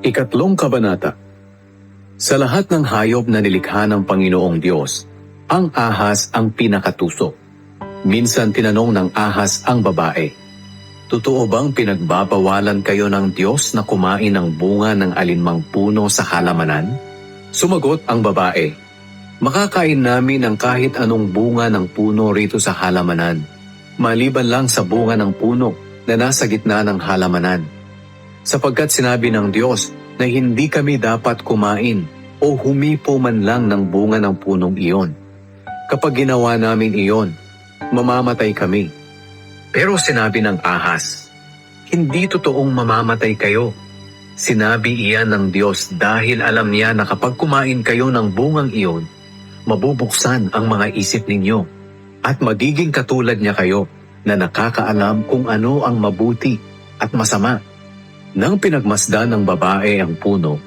Ikatlong Kabanata Sa lahat ng hayop na nilikha ng Panginoong Diyos, ang ahas ang pinakatusok. Minsan tinanong ng ahas ang babae, Totoo bang pinagbabawalan kayo ng Diyos na kumain ng bunga ng alinmang puno sa halamanan? Sumagot ang babae, Makakain namin ng kahit anong bunga ng puno rito sa halamanan, maliban lang sa bunga ng puno na nasa gitna ng halamanan. Sapagkat sinabi ng Diyos na hindi kami dapat kumain o humipo man lang ng bunga ng punong iyon. Kapag ginawa namin iyon, mamamatay kami. Pero sinabi ng ahas, hindi totoong mamamatay kayo. Sinabi iyan ng Diyos dahil alam niya na kapag kumain kayo ng bungang iyon, mabubuksan ang mga isip ninyo at magiging katulad niya kayo na nakakaalam kung ano ang mabuti at masama. Nang pinagmasdan ng babae ang puno,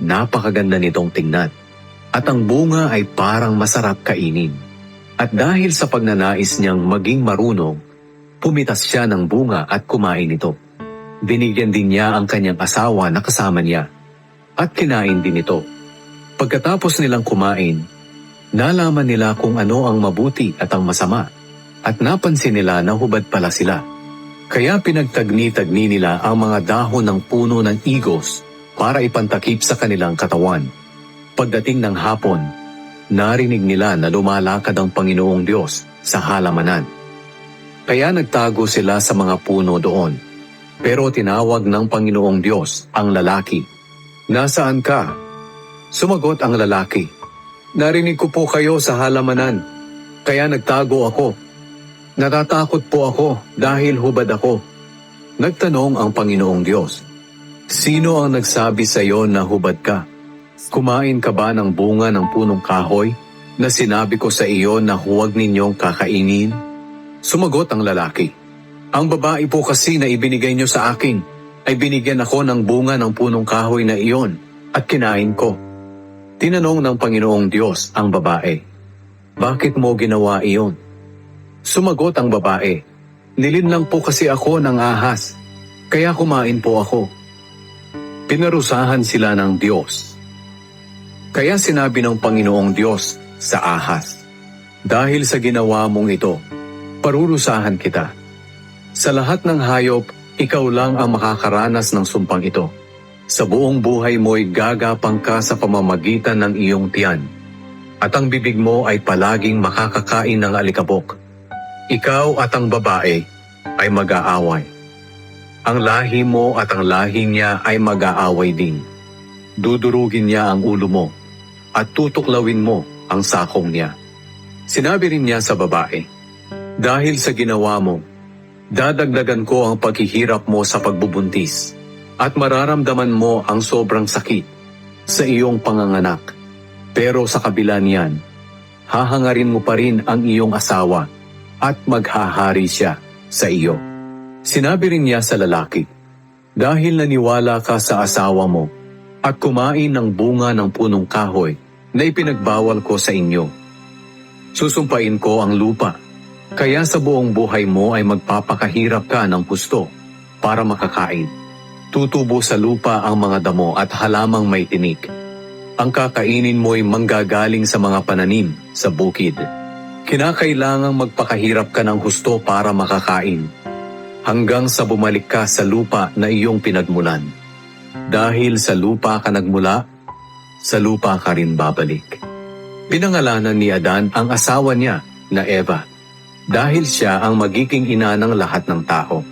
napakaganda nitong tingnan at ang bunga ay parang masarap kainin. At dahil sa pagnanais niyang maging marunong, pumitas siya ng bunga at kumain ito. Binigyan din niya ang kanyang asawa na kasama niya at kinain din ito. Pagkatapos nilang kumain, nalaman nila kung ano ang mabuti at ang masama at napansin nila na hubad pala sila. Kaya pinagtagni-tagni nila ang mga dahon ng puno ng igos para ipantakip sa kanilang katawan. Pagdating ng hapon, narinig nila na lumalakad ang Panginoong Diyos sa halamanan. Kaya nagtago sila sa mga puno doon. Pero tinawag ng Panginoong Diyos ang lalaki. Nasaan ka? Sumagot ang lalaki. Narinig ko po kayo sa halamanan, kaya nagtago ako. Natatakot po ako dahil hubad ako. Nagtanong ang Panginoong Diyos, Sino ang nagsabi sa iyo na hubad ka? Kumain ka ba ng bunga ng punong kahoy na sinabi ko sa iyo na huwag ninyong kakainin? Sumagot ang lalaki, Ang babae po kasi na ibinigay niyo sa akin ay binigyan ako ng bunga ng punong kahoy na iyon at kinain ko. Tinanong ng Panginoong Diyos ang babae, Bakit mo ginawa iyon? Sumagot ang babae, Nilinlang po kasi ako ng ahas, kaya kumain po ako. Pinarusahan sila ng Diyos. Kaya sinabi ng Panginoong Diyos sa ahas, Dahil sa ginawa mong ito, parurusahan kita. Sa lahat ng hayop, ikaw lang ang makakaranas ng sumpang ito. Sa buong buhay mo'y gagapang ka sa pamamagitan ng iyong tiyan, at ang bibig mo ay palaging makakakain ng alikabok. Ikaw at ang babae ay mag-aaway. Ang lahi mo at ang lahi niya ay mag-aaway din. Dudurugin niya ang ulo mo at tutuklawin mo ang sakong niya. Sinabi rin niya sa babae, Dahil sa ginawa mo, dadagdagan ko ang paghihirap mo sa pagbubuntis at mararamdaman mo ang sobrang sakit sa iyong panganganak. Pero sa kabila niyan, hahangarin mo pa rin ang iyong asawa at maghahari siya sa iyo. Sinabi rin niya sa lalaki, Dahil naniwala ka sa asawa mo at kumain ng bunga ng punong kahoy na ipinagbawal ko sa inyo, susumpain ko ang lupa, kaya sa buong buhay mo ay magpapakahirap ka ng gusto para makakain. Tutubo sa lupa ang mga damo at halamang may tinik. Ang kakainin mo'y manggagaling sa mga pananim sa bukid. Kinakailangang magpakahirap ka ng husto para makakain, hanggang sa bumalik ka sa lupa na iyong pinagmulan. Dahil sa lupa ka nagmula, sa lupa ka rin babalik. Pinangalanan ni Adan ang asawa niya na Eva, dahil siya ang magiging ina ng lahat ng tao.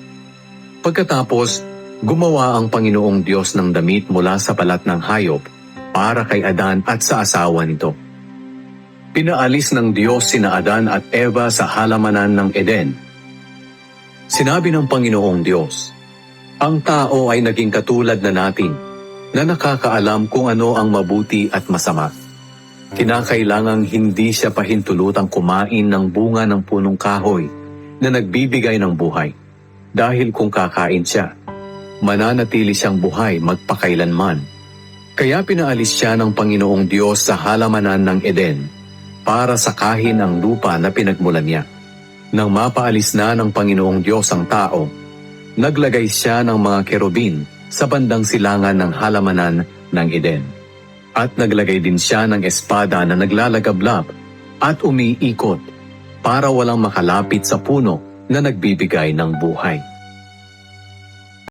Pagkatapos, gumawa ang Panginoong Diyos ng damit mula sa balat ng hayop para kay Adan at sa asawa nito. Pinaalis ng Diyos sina Adan at Eva sa halamanan ng Eden. Sinabi ng Panginoong Diyos, Ang tao ay naging katulad na natin, na nakakaalam kung ano ang mabuti at masama. Kinakailangang hindi siya pahintulutang kumain ng bunga ng punong kahoy na nagbibigay ng buhay. Dahil kung kakain siya, mananatili siyang buhay magpakailanman. Kaya pinaalis siya ng Panginoong Diyos sa halamanan ng Eden para sakahin ang lupa na pinagmulan niya. Nang mapaalis na ng Panginoong Diyos ang tao, naglagay siya ng mga kerubin sa bandang silangan ng halamanan ng Eden. At naglagay din siya ng espada na naglalagablab at umiikot para walang makalapit sa puno na nagbibigay ng buhay.